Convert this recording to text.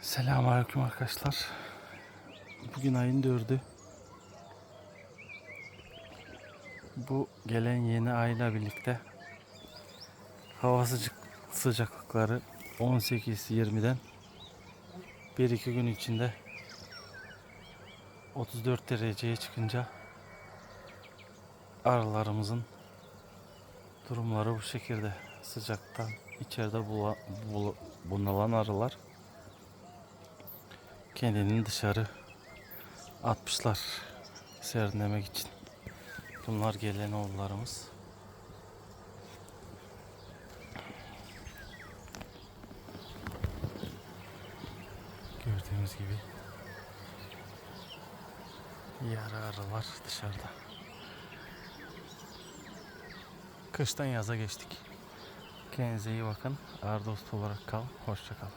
Selamünaleyküm arkadaşlar. Bugün ayın dördü. Bu gelen yeni ayla birlikte hava sıcak sıcaklıkları 18-20'den 1-2 gün içinde 34 dereceye çıkınca arılarımızın durumları bu şekilde sıcaktan içeride bula- bula- bunalan arılar kendini dışarı atmışlar serinlemek için. Bunlar gelen oğullarımız. Gördüğünüz gibi yarı arılar dışarıda. Kıştan yaza geçtik. Kendinize iyi bakın. Ardost olarak kal. Hoşça kalın.